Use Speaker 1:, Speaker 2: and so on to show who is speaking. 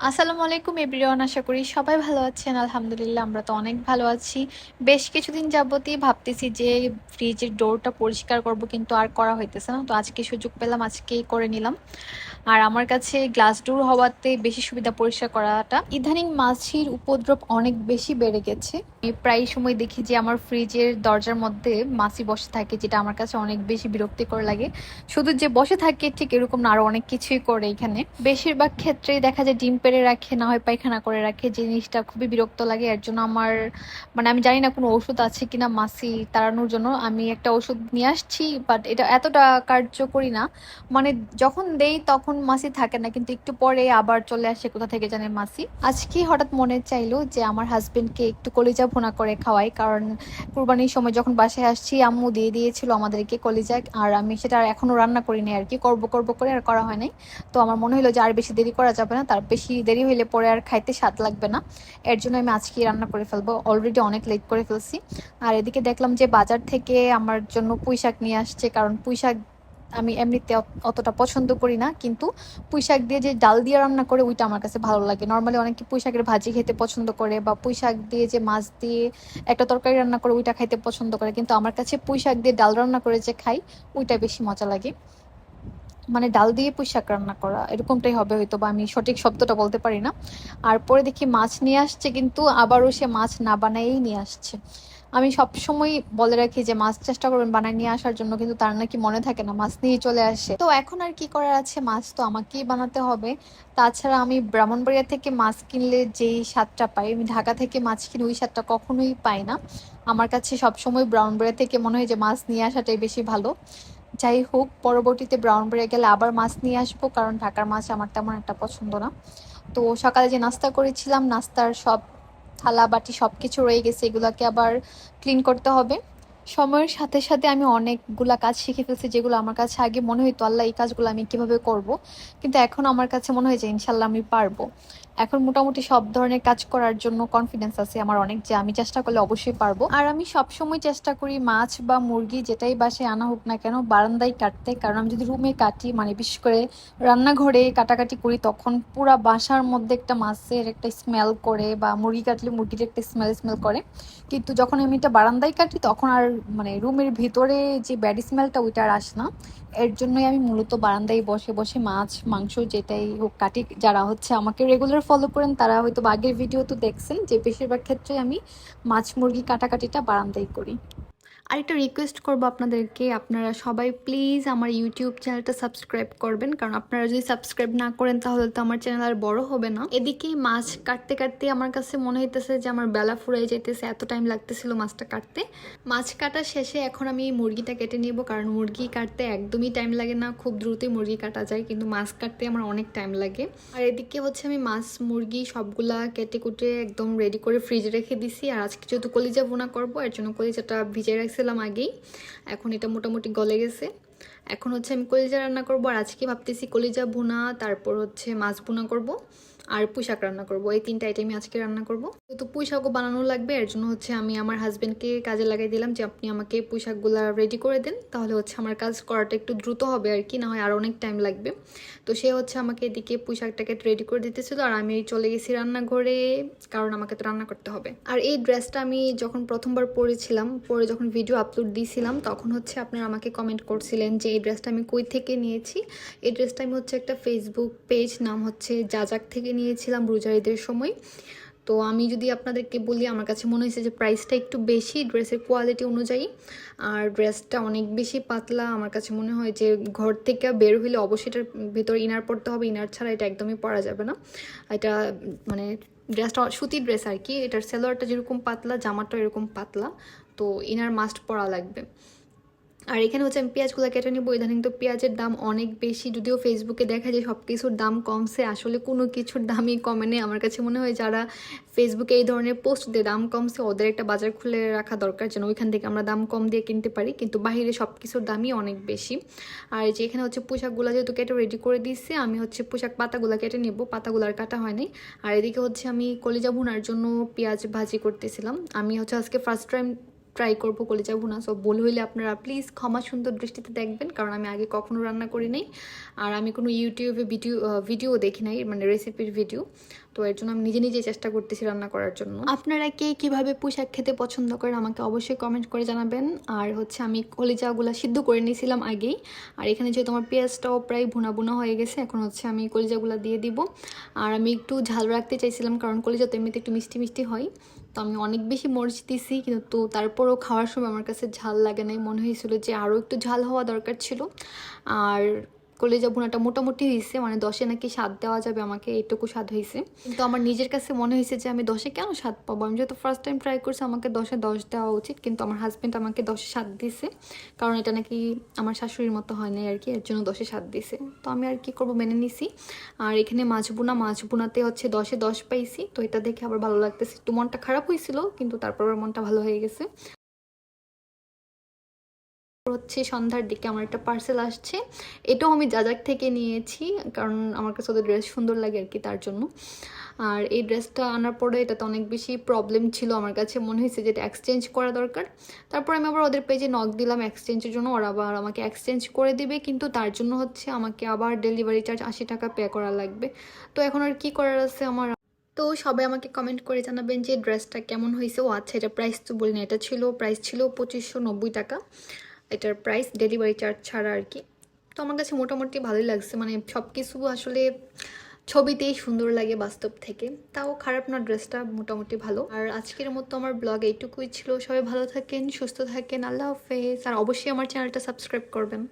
Speaker 1: আসসালামু আলাইকুম, এভরিওয়ান। আশা করি সবাই ভালো আছেন। আলহামদুলিল্লাহ, আমরা তো অনেক ভালো আছি। বেশ কিছুদিন যাবতই ভাবতেছি যে ফ্রিজের ডোরটা পরিষ্কার করব, কিন্তু আর করা হইতেছে না। তো আজকে সুযোগ পেলাম, আজকেই করে নিলাম। আর আমার কাছে গ্লাস ডোর হওয়াতে বেশি সুবিধা পরিষ্কার করাটা। ইদানিং মাছির উপদ্রব অনেক বেশি বেড়ে গেছে। প্রায় সময় দেখি যে আমার ফ্রিজের দরজার মধ্যে মাছি বসে থাকে, যেটা আমার কাছে অনেক বেশি বিরক্তিকর লাগে। শুধু যে বসে থাকে ঠিক এরকম না, আরও অনেক কিছুই করে এখানে। বেশিরভাগ ক্ষেত্রেই দেখা যায় ডিম পেড়ে রাখে, না হয় পায়খানা করে রাখে জিনিসটা খুবই বিরক্ত লাগে। এর জন্য আমার মানে আমি জানি না কোনো ওষুধ আছে কিনা মাছি তাড়ানোর জন্য। আমি একটা ওষুধ নিয়ে আসছি বাট এটা এতটা কার্যকরী না। মানে যখন দেই তখন মাছি থাকে না, কিন্তু একটু পরে আবার চলে আসে কোথা থেকে জানে মাছি। আজকে হঠাৎ মনে চাইলো যে আমার হাজবেন্ডকে একটু কলিজা ভুনা করে খাওয়াই। কারণ কুরবানির সময় যখন বাসায় আসছি, আম্মু দিয়ে দিয়েছিল আমাদেরকে কলিজা আর আমি সেটা আর এখনও রান্না করি করিনি আর কি, করব করব করে আর করা হয় নাই। তো আমার মনে হলো যে আর বেশি দেরি করা যাবে না, তার বেশি দেরি হইলে পরে আর খাইতে স্বাদ লাগবে না। এর জন্য আমি আজকেই রান্না করে ফেলব। অলরেডি অনেক লেট করে ফেলছি। আর এদিকে দেখলাম যে বাজার থেকে আমার জন্য পুঁই শাক নিয়ে আসছে, কারণ পুঁই শাক আমি এমনিতে অতটা পছন্দ করি না, কিন্তু পুঁই শাক দিয়ে যে ডাল দিয়ে রান্না করে ওইটা আমার কাছে ভালো লাগে। নর্মালি অনেকে পুঁই শাকের ভাজি খেতে পছন্দ করে বা পুঁই শাক দিয়ে যে মাছ দিয়ে একটা তরকারি রান্না করে ওইটা খাইতে পছন্দ করে, কিন্তু আমার কাছে পুঁই শাক দিয়ে ডাল রান্না করে যে খাই, ওইটা বেশি মজা লাগে। মানে ডাল দিয়ে পুঁই শাক রান্না করা, এরকমটাই হবে হয়তো বা আমি সঠিক শব্দটা বলতে পারি না। আর পরে দেখি মাছ নিয়ে আসছে, কিন্তু আবারও সে মাছ না বানায়েই নিয়ে আসছে। আমি সবসময় বলে রাখি যে মাছ চেষ্টা করবেন বানায় নিয়ে আসার জন্য, কিন্তু তার নাকি মনে থাকে না, মাছ নিয়ে চলে আসে। তো এখন আর কি করার আছে? মাছ তো আমাকেই বানাতে হবে। তাছাড়া আমি ব্রাহ্মণবাড়িয়া থেকে মাছ কিনলে যেই স্বাদটা পাই, আমি ঢাকা থেকে মাছ কিনে, ওই স্বাদটা কখনোই পাই না। আমার কাছে সবসময় ব্রাহ্মণবাড়িয়া থেকে মনে হয় যে মাছ নিয়ে আসাটাই বেশি ভালো। যাই হোক, পরবর্তীতে ব্রাউন গেলে আবার মাছ নিয়ে আসব, কারণ ঢাকার মাছ আমার তেমন একটা পছন্দ না। তো সকালে যে নাস্তা করেছিলাম, নাস্তার সব থালা, বাটি সব কিছু রয়ে গেছে, এগুলোকে আবার ক্লিন করতে হবে। সময়ের সাথে সাথে আমি অনেকগুলা কাজ শিখে ফেলছি যেগুলো আমার কাছে আগে মনে হইতো, আল্লাহ, এই কাজগুলো আমি কীভাবে করব? কিন্তু এখন আমার কাছে মনে হয় যে, ইনশাল্লাহ, আমি পারব। এখন মোটামুটি সব ধরনের কাজ করার জন্য কনফিডেন্স আছে আমার অনেক যে আমি চেষ্টা করলে অবশ্যই পারব। আর আমি সবসময় চেষ্টা করি মাছ বা মুরগি যেটাই বাসায় আনা হোক না কেন বারান্দায় কাটতে। কারণ আমি যদি রুমে কাটি মানে বিশেষ করে রান্নাঘরে কাটাকাটি করি, তখন পুরা বাসার মধ্যে একটা মাছের একটা স্মেল করে বা মুরগি কাটলে মুরগির একটা স্মেল স্মেল করে। কিন্তু যখন আমি এটা বারান্দায় কাটি, তখন আর মানে রুমের ভিতরে যে ব্যাড স্মেলটা ওইটা আর আসে না। এর জন্যই আমি মূলত বারান্দায় বসে বসে মাছ, মাংস যেটাই হোক কাটি, যারা হচ্ছে আমাকে রেগুলার ফলো করেন, তারা হয়তো আগের ভিডিও তো দেখছেন যে বেশিরভাগ ক্ষেত্রে আমি মাছ মুরগি কাটাকাটিটা বারান্দায় করি। আরেকটা রিকোয়েস্ট করব আপনাদেরকে। আপনারা সবাই প্লিজ আমার ইউটিউব চ্যানেলটা সাবস্ক্রাইব করবেন, কারণ আপনারা যদি সাবস্ক্রাইব না করেন তাহলে তো আমার চ্যানেল আর বড় হবে না। এদিকে মাছ কাটতে কাটতে আমার কাছে মনে হইতেছে যে আমার বেলা ফুরাই যাইতেছে, এত টাইম লাগতেছিল মাছটা কাটতে। মাছ কাটা শেষে এখন আমি মুরগিটা কেটে নিব, কারণ মুরগি কাটতে একদমই টাইম লাগে না, খুব দ্রুতই মুরগি কাটা যায়, কিন্তু মাছ কাটতে আমার অনেক টাইম লাগে। আর এদিকে হচ্ছে আমি মাছ, মুরগি সবগুলা কেটে কুটে একদম রেডি করে ফ্রিজে রেখে দিছি, আর আজকে যেহেতু কলিজা বোনা করব, এর জন্য কলিজাটা ভিজে রাখছিলাম আগেই। এখন এটা মোটামুটি গলে গেছে। এখন হচ্ছে আমি কলিজা রান্না করব। আর আজকে ভাবতেছি কলিজা বোনা তারপর হচ্ছে মাছ বোনা করব। আর পুঁইশাক রান্না করব। এই তিনটা আইটেমই আজকে রান্না করব। তো পুঁইশাকও বানানো লাগবে, এর জন্য হচ্ছে আমি আমার হাজবেন্ডকে কাজে লাগাই দিলাম যে, আপনি আমাকে পুঁইশাকগুলো রেডি করে দেন, তাহলে হচ্ছে আমার কাজ করাটা একটু দ্রুত হবে আর কি, না হয় আর অনেক টাইম লাগবে। তো সে হচ্ছে আমাকে এদিকে পুঁইশাকটাকে রেডি করে দিতেছিল আর আমি চলে গেছি রান্নাঘরে, কারণ আমাকে তো রান্না করতে হবে। আর এই ড্রেসটা আমি যখন প্রথমবার পরেছিলাম, পরে যখন ভিডিও আপলোড দিয়েছিলাম তখন হচ্ছে আপনারা আমাকে কমেন্ট করছিলেন যে, এই ড্রেসটা আমি কই থেকে নিয়েছি? এই ড্রেসটা আমি হচ্ছে একটা ফেসবুক পেজ নাম হচ্ছে যাজাক থেকে নিয়েছিলাম রোজারিদের সময়। তো আমি যদি আপনাদেরকে বলি, আমার কাছে মনে হয়েছে যে প্রাইসটা একটু বেশি ড্রেসের কোয়ালিটি অনুযায়ী। আর ড্রেসটা অনেক বেশি পাতলা। আমার কাছে মনে হয় যে ঘর থেকে বের হইলে অবশ্যই এটার ভেতর ইনার পরতে হবে। ইনার ছাড়া এটা একদমই পরা যাবে না। এটা মানে ড্রেসটা সুতির ড্রেস আর কি। এটার সেলোয়ারটা যেরকম পাতলা, জামাটা এরকম পাতলা। তো ইনার মাস্ট পরা লাগবে। আর এখানে হচ্ছে আমি পেঁয়াজগুলো কেটে নিবো। ইদানিং তো পেঁয়াজের দাম অনেক বেশি। যদিও ফেসবুকে দেখা যায় সব কিছুর দাম কমছে, আসলে কোনো কিছুর দামই কমে নেই। আমার কাছে মনে হয় যারা ফেসবুকে এই ধরনের পোস্ট দিয়ে দাম কমছে, ওদের একটা বাজার খুলে রাখা দরকার যেন ওইখান থেকে আমরা দাম কম দিয়ে কিনতে পারি। কিন্তু বাইরে সব কিছুর দামই অনেক বেশি। আর যে এখানে হচ্ছে পোশাকগুলো যেহেতু কেটে রেডি করে দিচ্ছে আমি হচ্ছে পোশাক পাতাগুলো কেটে নেব। পাতাগুলো আর কাটা হয়নি। আর এদিকে হচ্ছে আমি কলিজা ভুনার জন্য পেঁয়াজ ভাজি করতেছিলাম। আমি হচ্ছে আজকে ফার্স্ট টাইম
Speaker 2: ট্রাই করব কলিজা ভুনা সো ভুল হইলে আপনারা প্লিজ ক্ষমা সুন্দর দৃষ্টিতে দেখবেন, কারণ আমি আগে কখনো রান্না করি নাই। আর আমি কোনো ইউটিউবে ভিডিও ভিডিও দেখি নাই মানে রেসিপির ভিডিও তো এর জন্য আমি নিজে নিজে চেষ্টা করতেছি রান্না করার জন্য। আপনারা কে কীভাবে পোশাক খেতে পছন্দ করেন আমাকে অবশ্যই কমেন্ট করে জানাবেন। আর হচ্ছে আমি কলিজাগুলো সিদ্ধ করে নিয়েছিলাম আগেই। আর এখানে যেহেতু আমার পেঁয়াজটাও প্রায় ভুনা ভুনা হয়ে গেছে, এখন হচ্ছে আমি কলিজাগুলো দিয়ে দিব। আর আমি একটু ঝাল রাখতে চাইছিলাম, কারণ কলিজা তো এমনিতে একটু মিষ্টি মিষ্টি হয়। তো আমি অনেক বেশি মরিচ দিয়েছি কিন্তু তারপরও খাওয়ার সময় আমার কাছে ঝাল লাগে নাই। মনে হয়েছিল যে আরও একটু ঝাল হওয়া দরকার ছিল। আর কলেজা ভুনাটা মোটামুটি হয়েছে মানে দশে নাকি স্বাদ দেওয়া যাবে আমাকে, এইটুকু স্বাদ হয়েছে কিন্তু আমার নিজের কাছে মনে হয়েছে যে আমি দশে কেন স্বাদ পাবো? আমি যেহেতু ফার্স্ট টাইম ট্রাই করছি, আমাকে দশে দশ দেওয়া উচিত, কিন্তু আমার হাজব্যান্ড আমাকে দশে সাত দিছে। কারণ এটা নাকি আমার শাশুড়ির মতো হয় নাই আর কি, এর জন্য দশে সাত দিছে। তো আমি আর কি করব মেনে নিছি। আর এখানে মাছ বোনা, মাছ বোনাতে হচ্ছে দশে দশ পাইছি। তো এটা দেখে আবার ভালো লাগতেছে। একটু মনটা খারাপ হয়েছিল কিন্তু তারপর আবার মনটা ভালো হয়ে গেছে। হচ্ছে সন্ধ্যার দিকে আমার একটা পার্সেল আসছে। এটাও আমি যাজাক থেকে নিয়েছি, কারণ আমার কাছে ওদের ড্রেস সুন্দর লাগে আর কি তার জন্য। আর এই ড্রেসটা আনার পরে এটাতে অনেক বেশি প্রবলেম ছিল আমার কাছে। মনে হয়েছে যে এটা এক্সচেঞ্জ করা দরকার। তারপর আমি আবার ওদের পেজে নক দিলাম এক্সচেঞ্জের জন্য। ওরা আবার আমাকে এক্সচেঞ্জ করে দিবে, কিন্তু তার জন্য হচ্ছে আমাকে আবার ডেলিভারি চার্জ আশি টাকা পে করা লাগবে। তো এখন আর কি করার আছে আমার? তো সবাই আমাকে কমেন্ট করে জানাবেন যে ড্রেসটা কেমন হয়েছে? ও আচ্ছা এটা প্রাইস তো বলিনি, এটা ছিল প্রাইস ছিল পঁচিশশো নব্বই টাকা। এটার প্রাইস ডেলিভারি চার্জ ছাড়া আর কি। তো আমার কাছে মোটামুটি ভালোই লাগছে। মানে সব কিছু আসলে ছবিতেই সুন্দর লাগে বাস্তব থেকে। তাও খারাপ না ড্রেসটা মোটামুটি ভালো। আর আজকের মতো আমার ব্লগ এইটুকুই ছিল। সবাই ভালো থাকেন, সুস্থ থাকেন। আল্লাহ হাফেজ। আর অবশ্যই আমার চ্যানেলটা সাবস্ক্রাইব করবেন।